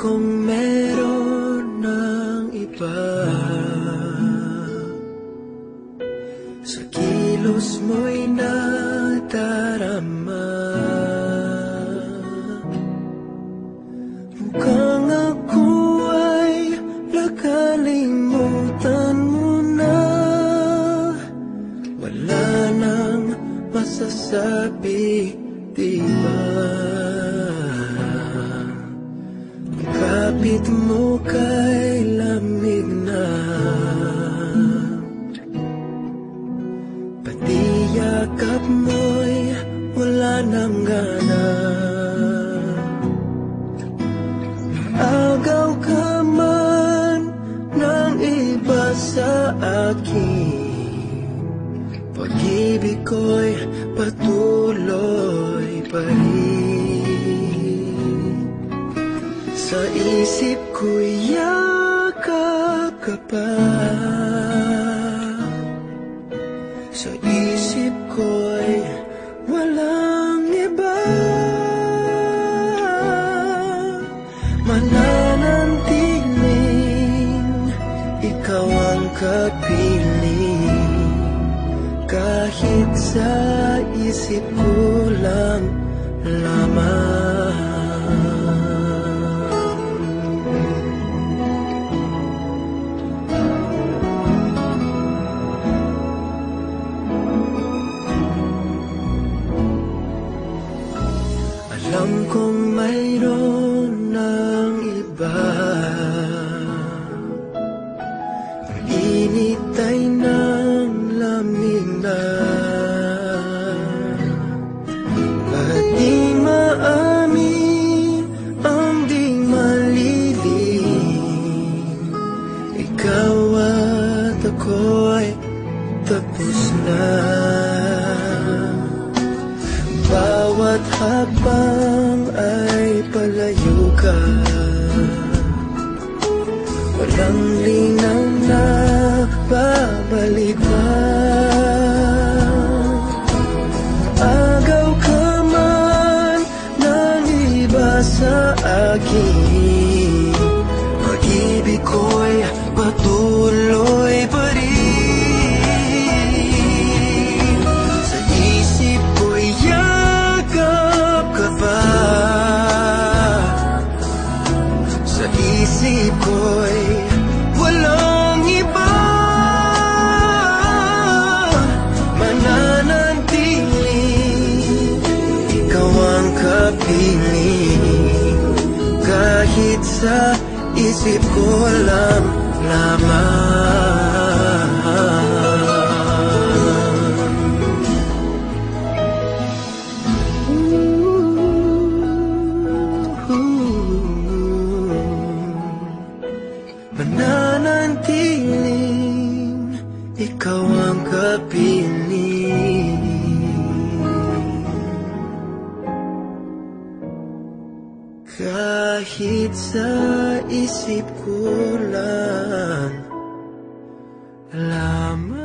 Kong meron ng iba. Sa kilos mo'y nadarama. Mukhang ako ay nakalimutan mo na. Wala nang masasabi, di ba? Kapit mo kay lamig na. Pati yakap mo'y wala nang gana. Agaw ka man ng iba sa akin. Pag-ibig ko'y patuloy pa rin Sa isip ko'y yakap ka pa Sa isip ko'y walang iba. Mananantiling ikaw ang kapiling. Kahit sa isip ko lang lamang iba Ang init ay ng lamig na. At di maamin ang di malilim Ikaw at ako'y tapos na. Bawat habang ay palayo ka Walang linaw na babalik pa. Agaw ka man ng iba sa akin. Pag-ibig ko'y patuloy kapiling Kahit sa isip ko lang lamang Mananantiling ikaw ang kapiling Kahit sa isip ko lang lamang